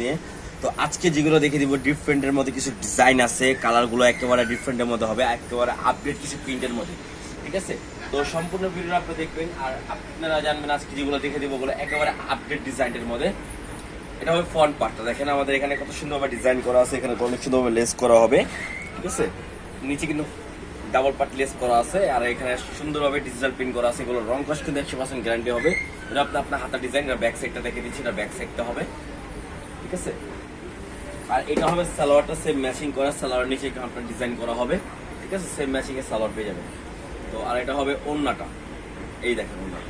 নিয়ে। তো আজকে যেগুলো দেখে দিব ডিফারেন্টের মধ্যে কিছু ডিজাইন আছে কালারগুলো একেবারে ডিফারেন্টের মধ্যে হবে, একেবারে আপডেট কিছু প্রিন্টের মধ্যে। ঠিক আছে? তো সম্পূর্ণ ভিডিও আপনি দেখবেন, আর আপনারা জানবেন আজকে যেগুলো দেখে দিব, ওগুলো একেবারে আপডেট ডিজাইনের মধ্যে। এটা হবে ফ্রন্ট পার্টটা দেখেন আমাদের এখানে কত সুন্দরভাবে ডিজাইন করা আছে, এখানে অনেক সুন্দরভাবে লেস করা হবে। ঠিক আছে? নিচে কিন্তু ডাবল পার্ট লেস করা আছে, আর এখানে সুন্দরভাবে ডিজিটাল প্রিন্ট করা আছে। এগুলো রং কষ্ট কিন্তু একশো পার্সেন্ট গ্যারান্টি হবে। এটা আপনার আপনার হাতা ডিজাইন আর ব্যাক সাইডটা দেখে দিচ্ছি, এটা ব্যাক সাইডটা হবে। ঠিক আছে? আর এটা হবে সালোয়ারটা সেম ম্যাচিং করা সালোয়ার নিচে আপনার ডিজাইন করা হবে, ঠিক আছে? সেম ম্যাচিং এর সালোয়ার পেয়ে যাবেন তো আর এটা হবে ওন্নাটা। এই দেখেন ওন্নাটা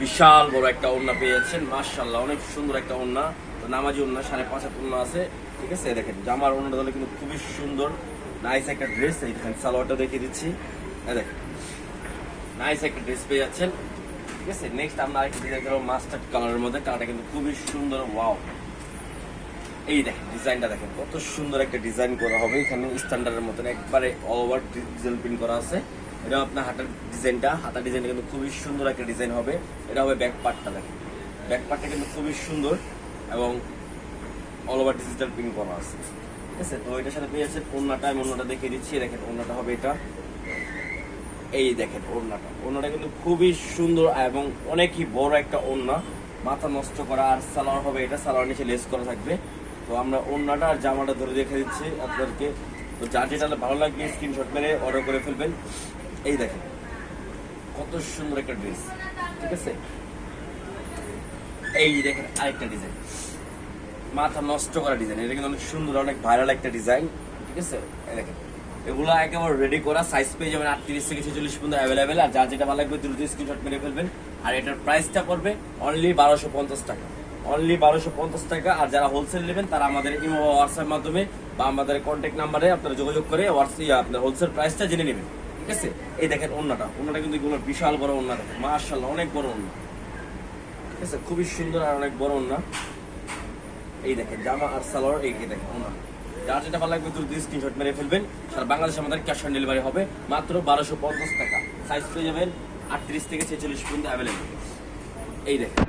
বিশাল বড় একটা ওন্না পেয়ে যাচ্ছেন মার্শাল্লাহ অনেক সুন্দর একটা ওন্না। তো নামাজি ওন্না, সাড়ে পাঁচ হাত ওন্না আছে, ঠিক আছে? দেখেন, জামার ওন্নাটা হলে কিন্তু খুবই সুন্দর নাইস একটা ড্রেস এই দেখেন, সালোয়ারটা দেখিয়ে দিচ্ছি। দেখেন নাইস একটা ড্রেস পেয়ে যাচ্ছেন। ঠিক আছে নেক্সট আমরা আরেকটা ডিজাইন করব মাস্টার্ড কালারের মধ্যে কালারটা কিন্তু খুবই সুন্দর ওয়াও এই দেখেন ডিজাইনটা দেখেন, কত সুন্দর একটা ডিজাইন করা হবে। এখানে স্ট্যান্ডার্ডের মতন একবারে অল ওভার ডিজিটাল প্রিন্ট করা আছে। এটা আপনার হাতার ডিজাইনটা হাতার ডিজাইনটা কিন্তু খুবই সুন্দর একটা ডিজাইন হবে। এটা হবে ব্যাক পার্টটা দেখেন। ব্যাক পার্টটা কিন্তু খুবই সুন্দর এবং অল ওভার ডিজিটাল প্রিন্ট করা আছে। ঠিক আছে, তো এটার সাথে পেয়ে যাচ্ছে ওড়নাটা আমি ওড়নাটা দেখিয়ে দিচ্ছি। দেখেন ওড়নাটা হবে এটা। এই দেখেন ওড়নাটা। ওড়নাটা কিন্তু খুবই সুন্দর এবং অনেকই বড় একটা ওড়না। মাথা নষ্ট করা আর সালোয়ার হবে, এটা সালোয়ার নিচে লেস করা থাকবে। তো আমরা ওড়নাটা আর জামাটা ধরে দেখে দিচ্ছি আপনাদেরকে। তো যার যেটা ভালো লাগবে স্ক্রিনশট মেরে অর্ডার করে ফেলবেন। এই দেখেন, কত সুন্দর একটা ড্রেস ঠিক আছে? এই দেখেন আরেকটা ডিজাইন মাথা নষ্ট করা ডিজাইন এটা কিন্তু অনেক সুন্দর, অনেক ভাইরাল একটা ডিজাইন ঠিক আছে? এই দেখেন। এগুলো একেবারে রেডি করা। সাইজ পেয়ে যাবেন আটত্রিশ থেকে ছেচল্লিশ পর্যন্ত অ্যাভেলেবেল আর যার যেটা ভালো লাগবে, দ্রুত স্ক্রিনশট মেরে ফেলবেন। আর এটার প্রাইসটা পড়বে অনলি বারোশো পঞ্চাশ টাকা। অনলি বারোশো পঞ্চাশ টাকা। আর যারা হোলসেল নেবেন, তারা আমাদের ইমো হোয়াটসঅ্যাপ মাধ্যমে বা আমাদের কন্ট্যাক্ট নাম্বারে আপনারা যোগাযোগ করে হোয়াটসঅ্যাপ আপনার হোলসেল প্রাইসটা জেনে নেবেন। ঠিক আছে? এই দেখেন অন্যটা অন্যটা কিন্তু এগুলো বিশাল বড় অন্য দেখেন। মার্শাল্লাহ অনেক বড় অন্য ঠিক আছে? খুবই সুন্দর আর অনেক বড় অন্য এই দেখেন, জামা আর সালোয়ার, এই দেখেন ওনা যার যেটা ভালো লাগবে দ্রুত স্ক্রিনশট মেরে ফেলবেন। সারা বাংলাদেশে আমাদের ক্যাশ অন ডেলিভারি হবে মাত্র বারোশো পঞ্চাশ টাকা। সাইজ পেয়ে যাবেন আটত্রিশ থেকে ছেচল্লিশ পর্যন্ত অ্যাভেলেবেল এই দেখেন।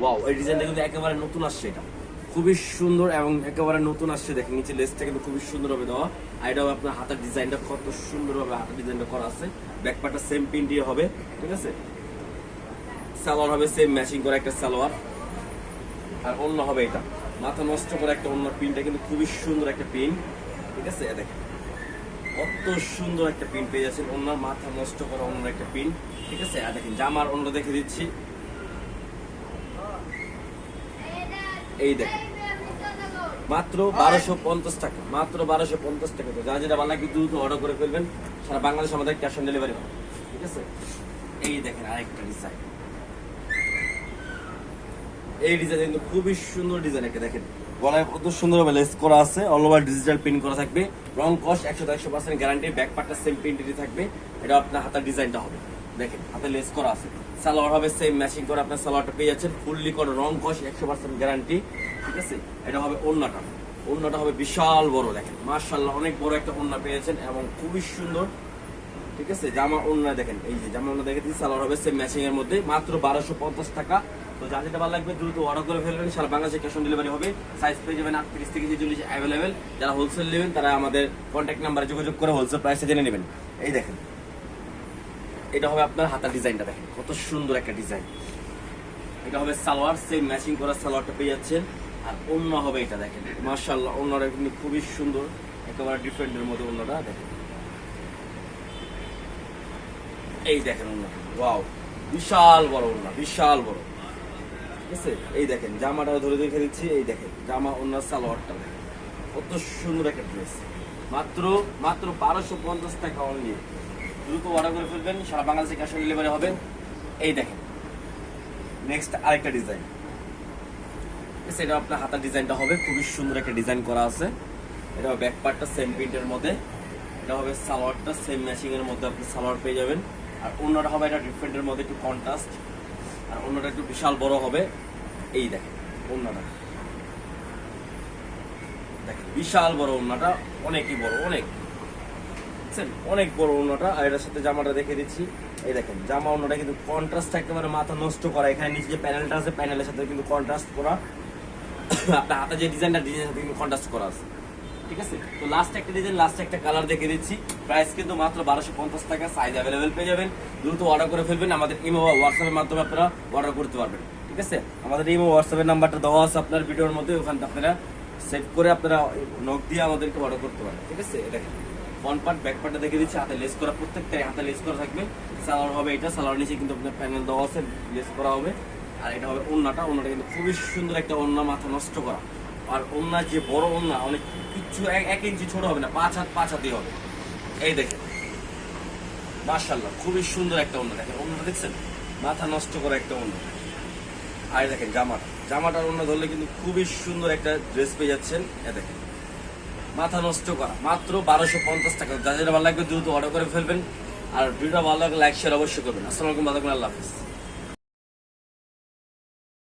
ওয়াও এই ডিজাইনটা কিন্তু একেবারে নতুন আসছে এটা। খুবই সুন্দর এবং একেবারে নতুন আসছে। দেখেন নিচে লেসটা কিন্তু খুবই সুন্দর হবে দেওয়া। আর এটা হবে আপনার হাতের ডিজাইনটা কত সুন্দর হবে হাতের ডিজাইনটা করা আছে। ব্যাক পার্টটা সেম দিয়ে হবে, ঠিক আছে? সালোয়ার হবে সেম ম্যাচিং করা একটা সালোয়ার আর অন্য হবে এটা। মাথা নষ্ট করে একটা অন্য পিনটা কিন্তু খুবই সুন্দর একটা পিন ঠিক আছে? দেখেন। কত সুন্দর একটা পিন পেয়ে যাচ্ছেন অন্যার মাথা নষ্ট করা অন্য একটা পিন ঠিক আছে? দেখেন, জামার অন্য দেখে দিচ্ছি। এই দেখেন। মাত্র বারোশো পঞ্চাশ টাকা। মাত্র বারোশো পঞ্চাশ টাকা। তো যা যেটা ভালো লাগে দ্রুত অর্ডার করে ফেলবেন। সারা বাংলাদেশ আমাদের ক্যাশ অন ডেলিভারি হবে। ঠিক আছে? এই দেখেন আরেকটা ডিজাইন এই ডিজাইন কিন্তু খুবই সুন্দর ডিজাইন একটা, দেখেন। গলায় কত সুন্দরভাবে লেস করা আছে অল ওভার ডিজিটাল প্রিন্ট করা থাকবে। রং কস্ট একশো একশো পার্সেন্ট গ্যারান্টি ব্যাক পার্টটা সেম প্রিন্টেরই থাকবে। এটা আপনার হাতার ডিজাইনটা হবে। দেখেন, হাতে লেস করা আছে। সালোয়ার হবে সেম ম্যাচিং করে আপনার সালোয়ারটা পেয়ে যাচ্ছেন। ফুললি করে রং কস্ট একশো পার্সেন্ট গ্যারান্টি ঠিক আছে? এটা হবে ওড়নাটা। ওড়নাটা হবে বিশাল বড়, দেখেন। মার্শাল্লাহ অনেক বড় একটা ওড়না পেয়েছেন এবং খুবই সুন্দর, ঠিক আছে? জামা ওড়না দেখেন, এই যে জামা ওড়না দেখেছি সালোয়ার হবে সেম ম্যাচিং এর মধ্যে। মাত্র বারোশো পঞ্চাশ টাকা তো যা যেটা ভালো লাগবে দ্রুত অর্ডার করে ফেলবেন। সারা বাংলাদেশে ক্যাশ অন ডেলিভারি হবে। সাইজ পেয়ে যাবেন আটত্রিশ থেকে ছেচল্লিশ অ্যাভেলেবেল যারা হোলসেল নেবেন, তারা আমাদের কন্ট্যাক্ট নাম্বারে যোগাযোগ করে হোলসেল প্রাইসে জেনে নেবেন। এই দেখেন। এটা হবে আপনার হাতার ডিজাইনটা দেখেন। কত সুন্দর একটা ডিজাইন এটা হবে সালোয়ার সেম ম্যাচিং করা সালোয়ারটা পেয়ে যাচ্ছেন। আর অন্য হবে এটা দেখেন। মার্শাল্লাহ অন্যটা কিন্তু খুবই সুন্দর। একেবারে ডিফারেন্টের মধ্যে অন্যটা দেখেন। এই দেখেন অন্য ওয়াও বিশাল বড় অন্য বিশাল বড়। আছে? এই দেখেন, জামাটা ধরে দেখে দিচ্ছি, এই দেখেন, জামা অন্য সালোয়ারটা দেখেন। কত সুন্দর একটা ড্রেস মাত্র মাত্র বারোশো পঞ্চাশ টাকা অনলি দ্রুত অর্ডার করে ফেলবেন, সারা বাংলাদেশে ক্যাশ অন ডেলিভারি হবে। এই দেখেন নেক্সট আরেকটা ডিজাইন সেটা আপনার হাতার ডিজাইনটা হবে, খুবই সুন্দর একটা ডিজাইন করা আছে। এটা ব্যাক পার্টটা সেম প্রিন্টের মধ্যে। এটা হবে সালোয়ারটা সেম ম্যাচিং এর মধ্যে আপনি সালোয়ার পেয়ে যাবেন। আর অন্যটা হবে এটা ডিফারেন্টের মধ্যে, একটু কন্ট্রাস্ট আর অন্যটা একটু বিশাল বড় হবে। এই দেখেন, অন্যটা। দেখেন, বিশাল বড় অন্যটা, অনেকই বড়, অনেক। বুঝছেন? অনেক বড় অন্যটা। আর এটার সাথে জামাটা দেখে দিচ্ছি। এই দেখেন, জামা অন্যটা কিন্তু কন্ট্রাস্ট একেবারে মাথা নষ্ট করা। এখানে নিচে যে প্যানেলটা আছে প্যানেলের সাথে কিন্তু কন্ট্রাস্ট করা। আপনার হাতে যে ডিজাইনটা ডিজাইনের সাথে কিন্তু কন্ট্রাস্ট করা আছে। ঠিক আছে? তো লাস্ট একটা ডিজাইন লাস্ট একটা কালার দিচ্ছি। প্রাইস কিন্তু মাত্র বারোশো পঞ্চাশ টাকা সাইজ অ্যাভেলেবেল পেয়ে যাবেন। অর্ডার করে ফেলবেন। আমাদের হোয়াটসঅ্যাপের মাধ্যমে আপনারা অর্ডার করতে পারবেন। ঠিক আছে? আমাদের ইমো হোয়াটসঅ্যাপের নাম্বারটা দেওয়া আছে আপনার ভিডিওর মধ্যে। আপনারা সেভ করে আপনারা নক দিয়ে আমাদেরকে অর্ডার করতে ঠিক আছে? পার্ট দেখে দিচ্ছি। হাতে লেস করা, প্রত্যেকটাই হাতে লেস করা থাকবে। সালোয়ার হবে এটা। সালোয়ার কিন্তু আপনার দেওয়া আছে। লেস করা হবে। আর এটা হবে কিন্তু খুবই সুন্দর একটা ওন্না মাথা নষ্ট করা। আর ওন্না যে বড় ওন্না অনেক কিচ্ছু এক- এক ইঞ্চি ছোট হবে না, পাঁচ হাত পাঁচ হাতই হবে। এই দেখেন। মার্শাল্লাহ খুবই সুন্দর একটা দেখেন। দেখছেন? মাথা নষ্ট করা একটা ওন্না আর দেখেন, জামাটা। জামাটার ধরলে কিন্তু খুবই সুন্দর একটা ড্রেস পেয়ে যাচ্ছেন। এ দেখেন। মাথা নষ্ট করা। মাত্র বারোশো পঞ্চাশ টাকা। যা ভালো লাগবে দ্রুত অর্ডার করে ফেলবেন। আর ভিডিওটা ভালো লাগলে লাইক শেয়ার অবশ্যই করবেন। আসসালামু আলাইকুম আল্লাহ হাফিজ।